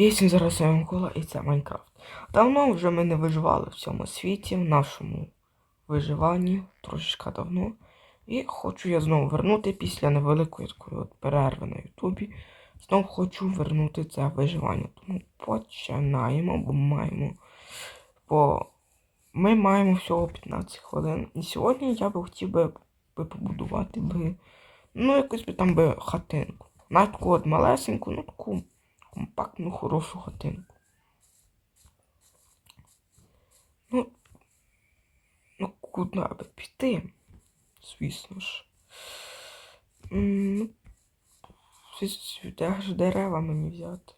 І всім зараз я Микола і це Майнкрафт. Давно вже ми не виживали в цьому світі, в нашому виживанні, трошечка давно. І хочу я знову вернути після невеликої такої от перерви на Ютубі. Знову хочу вернути це виживання. Тому починаємо, бо маємо. Бо ми маємо всього 15 хвилин. І сьогодні я би хотів би, би побудувати би, ну, якусь би там би хатинку. Навіть таку от малесеньку, ну таку компактну, хорошу хатинку. Ну, ну куди би піти? Звісно ж. Ну, де ж дерева мені взяти.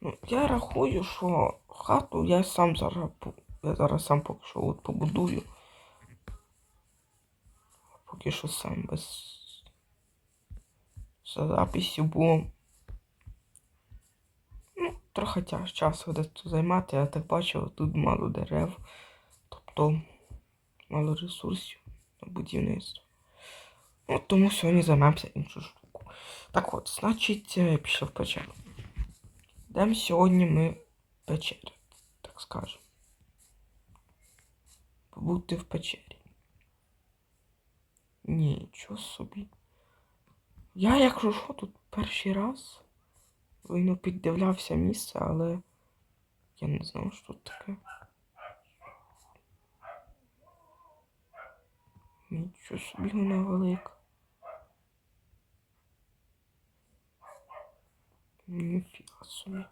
Ну, я рахую, що хату я сам зараз, я зараз сам поки що от побудую. Поки що сам без за записі було. Трохи тяж часу буде тут займати, я так бачу, тут мало дерев, тобто мало ресурсів на будівництво. Ну, тому сьогодні займемося іншу штуку. Так от, значить, я пішов в печеру. Йдемо сьогодні ми печері, так скажемо. Побути в печері. Нічого собі. Я, якщо що, тут перший раз ну, піддивлявся місце, але я не знав, що тут таке. Нічого собі вона велика. Ніфіга собі.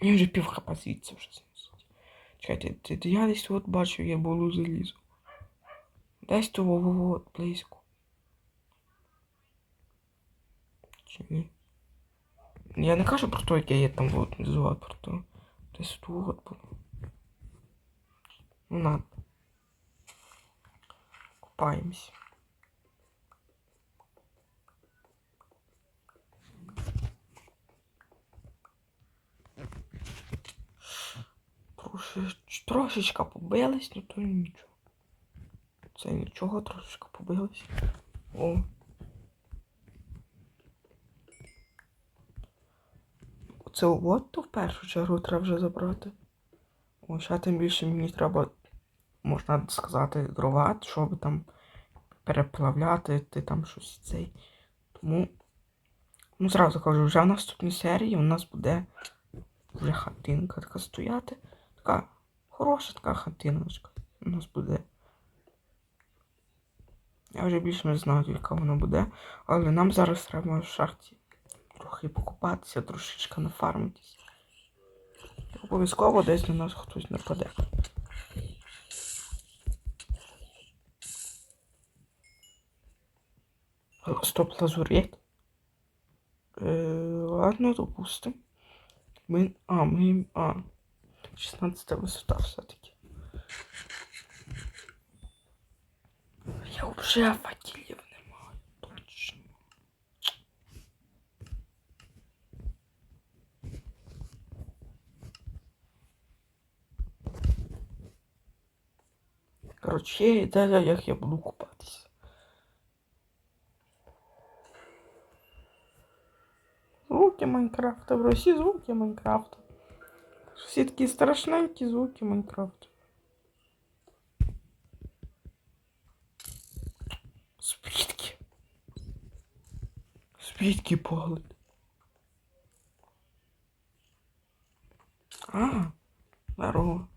Мені вже пів звідси вже зносить. Чекайте, я десь от бачив, я було залізу. Десь того от близько. Чи ні? Я не кажу про те, яке є там от внизу, а про то. Десь тут було. Ну ладно. Купаємось. Трошечка побились, ну то нічого. Це нічого, трошечка побились. О. Це то в першу чергу треба вже забрати. О, ще тим більше мені треба, можна сказати, дрова, щоб там переплавляти, ти там щось цей. Тому, ну зразу кажу, вже в наступній серії у нас буде вже хатинка така стояти. Така хороша така хатиночка у нас буде. Я вже більше не знаю, яка вона буде. Але нам зараз треба в шахті трохи покупатися, трошечки нафармитись. Обов'язково десь на нас хтось нападе. Стоп, лазурет. Е, ладно, допустим. Ми. А, ми. А. 16 висота все-таки. Я вже факелів Коротше, є ідея, як я буду купатися. Звуки Майнкрафта, бро, всі звуки Майнкрафта. Всі такі страшненькі звуки Майнкрафта. Звідки? Звідки погляд? А, здорово.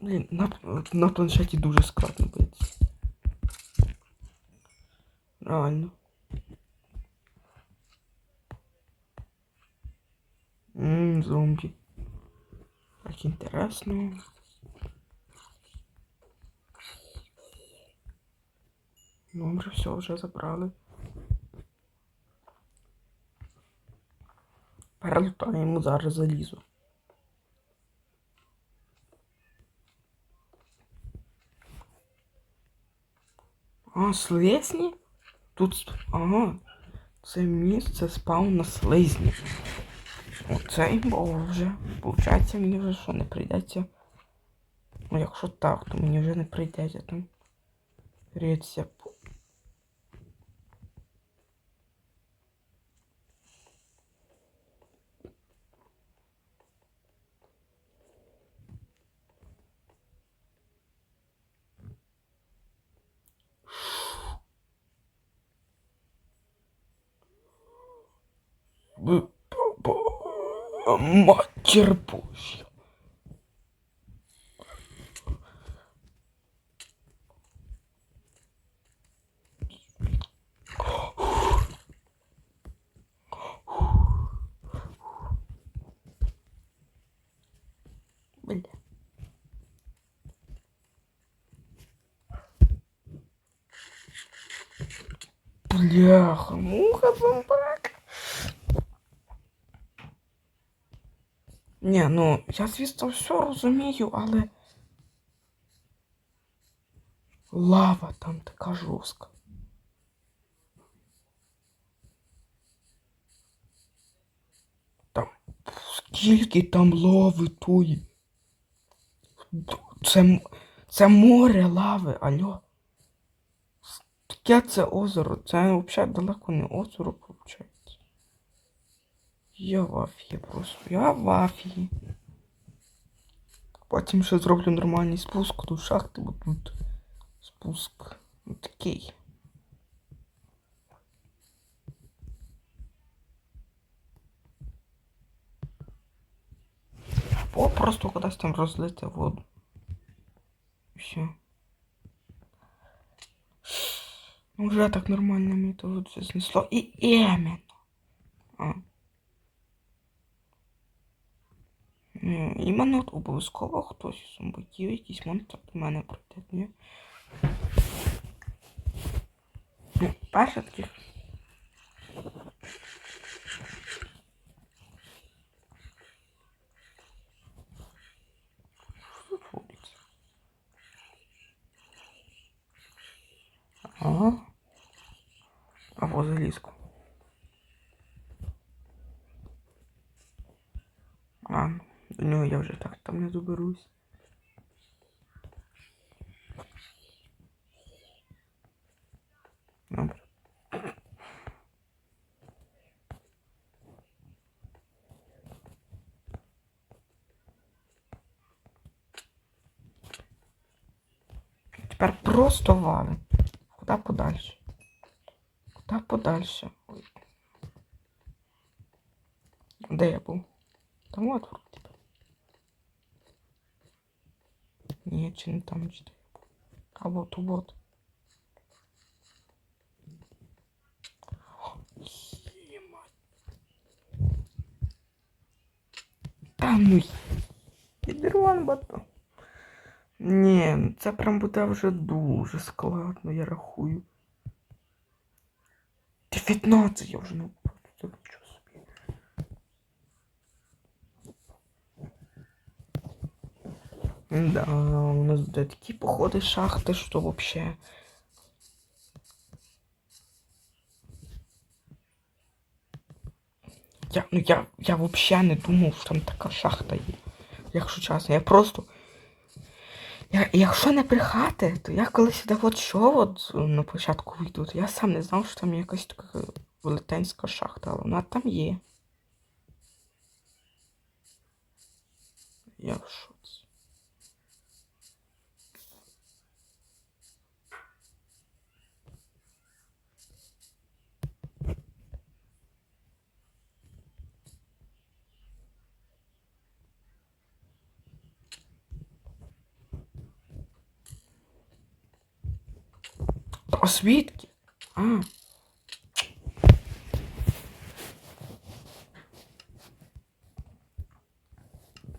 Блін, на, на планшеті дуже складно битися. Реально. Ммм, зомбі. Так інтересно. Добре, все, вже забрали. Перелутаємо зараз залізо. А, слизні? Тут. Ага. Це місце спауна слизні. Оцей бо вже. Получається, мені вже що не прийдеться. Ну, якщо так, то мені вже не прийдеться там Рецепт. Матерь Божья. Бля. Бляха, муха, зомбак. Ні, ну, я, звісно, все розумію, але. Лава там така жорстка. Там скільки там лави тої. Це, це море лави, алло. Таке це озеро, це взагалі далеко не озеро, виходить. Я в афії просто, я в афії. Потім ще зроблю нормальний спуск до шахти, бо тут спуск ну, такий. Або просто кудись там розлити воду. Все. Ну, Вже так нормально мені то все знесло. І іменно. А. Ні, Іменно от обов'язково хтось із зомбаків, якийсь монстр до мене прийде, ні? Ну, перше таких. Що тут робиться? Ага. Або залізку. А, до нього я вже так там не доберусь. Добре. Тепер просто валим. Куда подальше? Куда подальше? Де я був? Там от Ні, чи не там, чи де я був. А вот, вот. Ємать. Та ну підерван батон. Ні, ну це прям буде вже дуже складно, я рахую. 19 я вже не просто Да, у нас буде такі походи шахти, що вообще. Я, ну я, я вообще не думав, що там така шахта є. Якщо чесно, я просто. Я, якщо не брехати, то я коли сюди от що от на початку відео, то я сам не знав, що там якась така велетенська шахта, але вона там є. Я в А звідки? А.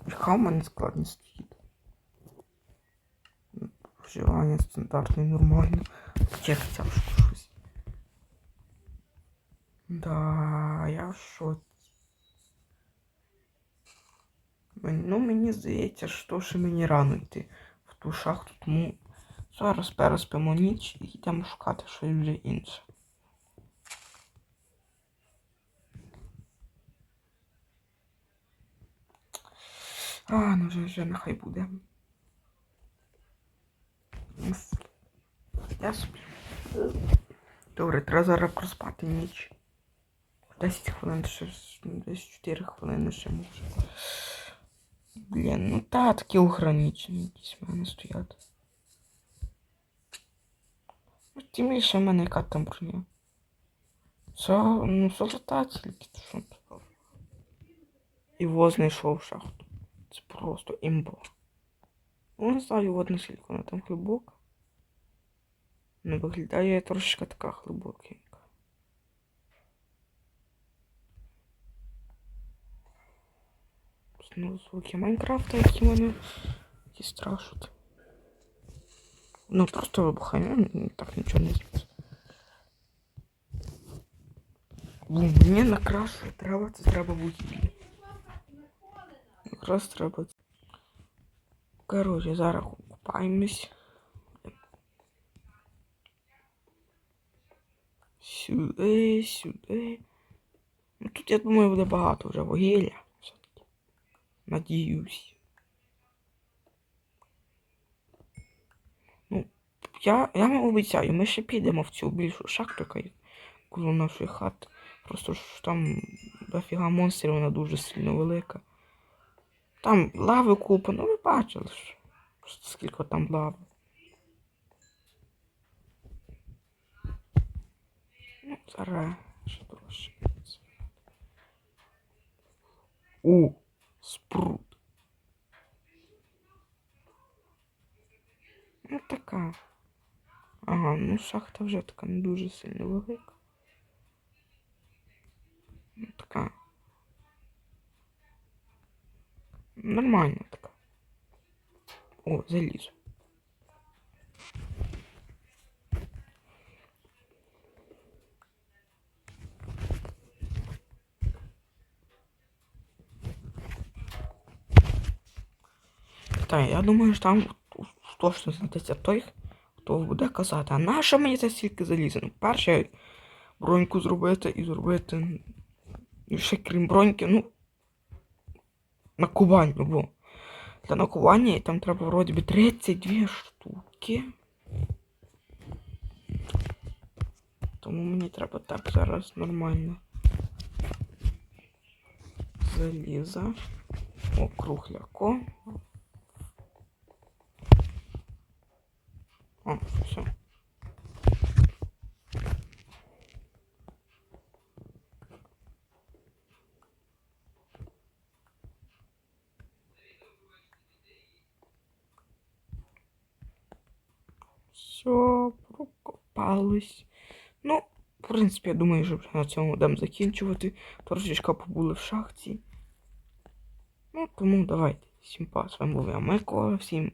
Яка в мене складність стоїть? Вживання стандартне, нормально. Як тяжко щось. Да, я в шоці. Мен- Ну, мені здається, що ще мені рано йти в ту шахту, тому зараз переспимо ніч і йдемо шукати щось вже інше. А, ну вже, вже нехай буде. Я сплю. Добре, треба зараз проспати ніч. 10 хвилин ще, десь 4 хвилини ще може. Блін, ну та такі ограничені якісь в мене стоять. Ну, тим більше в мене яка там броня. Це, ну, золота тільки, що. І воз знайшов шахту. Це просто імба. Ну, не знаю, от наскільки вона там глибока. Ну, виглядає трошечки така глибокенька. Знову звуки Майнкрафта, які мене які страшать. Ну, просто вибухає, ну, так нічого не зробить. Блін, мені накрашує треба, це треба вугілля. Якраз треба. Коротше, зараз купаємось. Сюди, сюди. Ну тут, я думаю, буде багато вже вугілля. Все-таки. Надіюсь. Я, я вам обіцяю, ми ще підемо в цю більшу шахту, яка коло нашої хати. Просто ж там дофіга монстрів, вона дуже сильно велика. Там лави купа, ну ви бачили ж. Скільки там лави. Ну, зараз ще трошки. О, спрут. Ну така. Ага, ну шахта вже така не дуже сильно велика. Ну така. Нормальна така. О, залізо. Так, я думаю, що там точно знайдеться той, хто буде казати, а нащо мені це стільки заліза? Ну, перше броньку зробити і зробити. І ще крім броньки, ну. Накування, бо. Для накування там треба вроді би 32 штуки. Тому мені треба так зараз нормально. Заліза. О, кругляко. О, все. Все, прокопались. Ну, в принципі, я думаю, що на цьому будемо закінчувати. Трошечка побули в шахті. Ну, тому давайте. Всім па, з вами був я Майко, всім